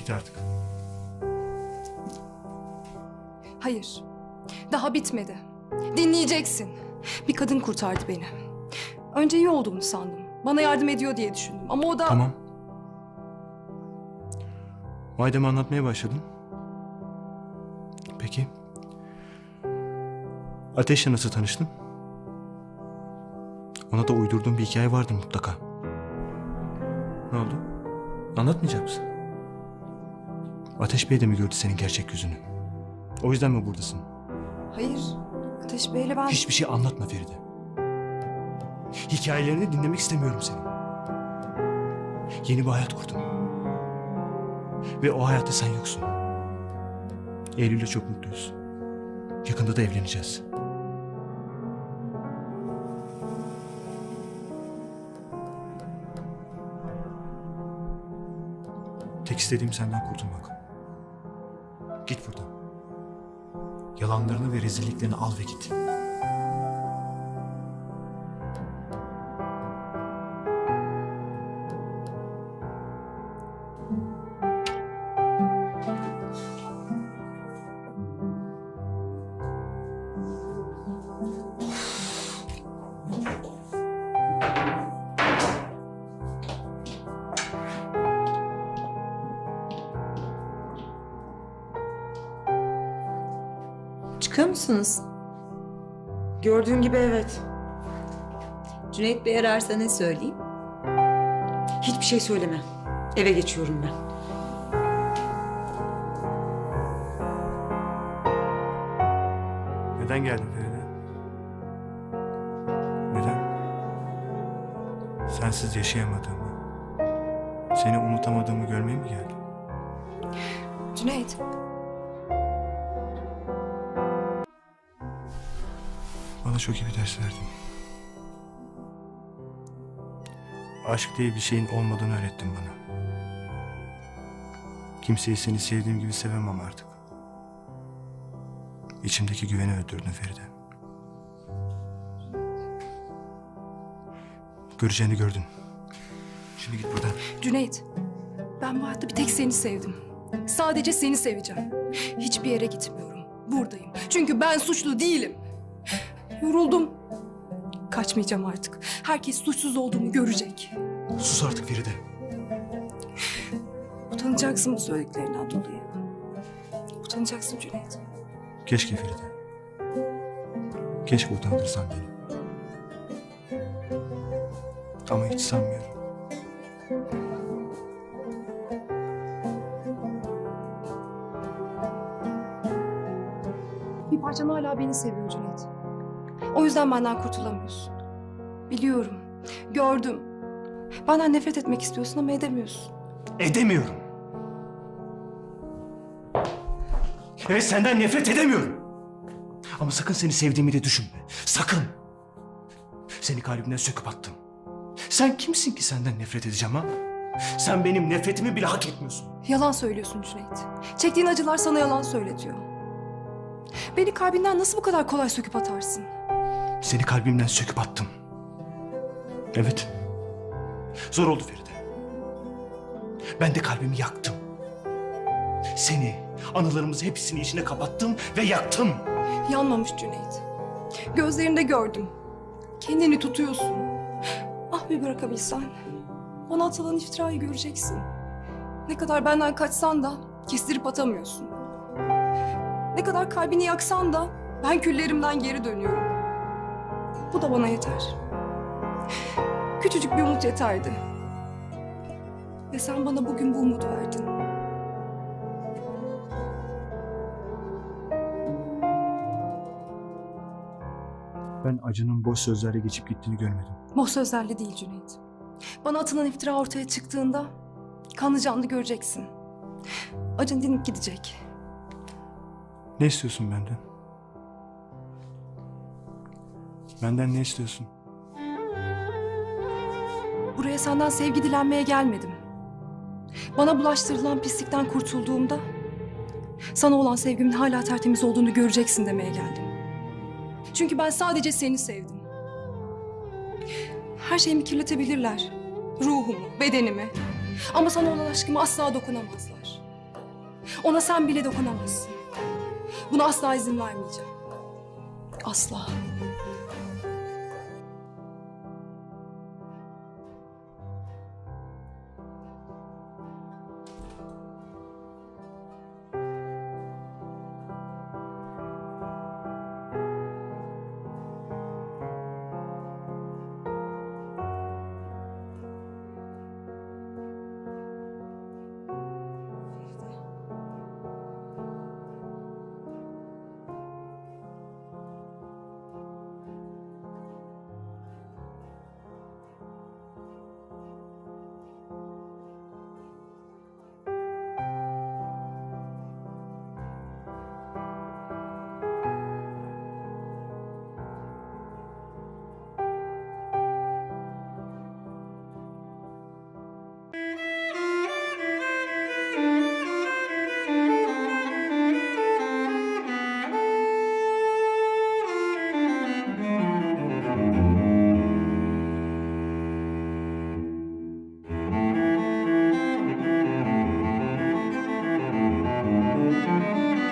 Git artık. Hayır. Daha bitmedi. Dinleyeceksin. Bir kadın kurtardı beni. Önce iyi olduğunu sandım. Bana yardım ediyor diye düşündüm. Ama o da... Tamam. Madem anlatmaya başladın. Peki. Ateş'le nasıl tanıştın? Ona da uydurduğun bir hikaye vardır mutlaka. Ne oldu? Anlatmayacak mısın? Ateş Bey de mi gördü senin gerçek yüzünü? O yüzden mi buradasın? Hayır. Ateş Bey'le ben... Hiçbir şey anlatma Feride. Hikayelerini dinlemek istemiyorum senin. Yeni bir hayat kurdun. Ve o hayatta sen yoksun. Eylül'le çok mutluyuz. Yakında da evleneceğiz. Tek istediğim senden kurtulmak. Git buradan. Yalanlarını ve rezilliklerini al ve git. Çıkıyor musunuz? Gördüğün gibi evet. Cüneyt Bey ararsa ne söyleyeyim? Hiçbir şey söyleme. Eve geçiyorum ben. Neden geldin Feride? Neden? Sensiz yaşayamadığımı, seni unutamadığımı görmeye mi geldin? Cüneyt. Çok iyi bir ders verdin. Aşk diye bir şeyin olmadığını öğrettin bana. Kimseyi seni sevdiğim gibi sevemem artık. İçimdeki güveni öldürdün Feride. Göreceğini gördün. Şimdi git buradan. Cüneyt. Ben bu hayatta bir tek seni sevdim. Sadece seni seveceğim. Hiçbir yere gitmiyorum. Buradayım. Çünkü ben suçlu değilim. Yoruldum. Kaçmayacağım artık. Herkes suçsuz olduğumu görecek. Sus artık Feride. Utanacaksın bu söylediklerinden dolayı. Utanacaksın Cüneyt. Keşke Feride. Keşke utandırsan beni. Ama hiç sanmıyorum. Bir parçan hala beni seviyor Cüneyt. O yüzden benden kurtulamıyorsun. Biliyorum. Gördüm. Benden nefret etmek istiyorsun ama edemiyorsun. Edemiyorum. Evet senden nefret edemiyorum. Ama sakın seni sevdiğimi de düşünme. Sakın. Seni kalbimden söküp attım. Sen kimsin ki senden nefret edeceğim ha? Sen benim nefretimi bile hak etmiyorsun. Yalan söylüyorsun Cüneyt. Çektiğin acılar sana yalan söyletiyor. Beni kalbinden nasıl bu kadar kolay söküp atarsın? Seni kalbimden söküp attım. Evet. Zor oldu Feride. Ben de kalbimi yaktım. Seni, anılarımızı hepsini içine kapattım ve yaktım. Yanmamış Cüneyt. Gözlerinde gördüm. Kendini tutuyorsun. Ah bir bırakabilsen. Bana atılan iftirayı göreceksin. Ne kadar benden kaçsan da kestirip atamıyorsun. Ne kadar kalbini yaksan da ben küllerimden geri dönüyorum. Bu da bana yeter. Küçücük bir umut yeterdi. Ve sen bana bugün bu umudu verdin. Ben acının boş sözlerle geçip gittiğini görmedim. Boş sözlerle değil Cüneyt. Bana atılan iftira ortaya çıktığında kanlı canlı göreceksin. Acın dinip gidecek. Ne istiyorsun benden? Benden ne istiyorsun? Buraya senden sevgi dilenmeye gelmedim. Bana bulaştırılan pislikten kurtulduğumda sana olan sevgimin hala tertemiz olduğunu göreceksin demeye geldim. Çünkü ben sadece seni sevdim. Her şeyimi kirletebilirler. Ruhumu, bedenimi. Ama sana olan aşkıma asla dokunamazlar. Ona sen bile dokunamazsın. Buna asla izin vermeyeceğim. Asla.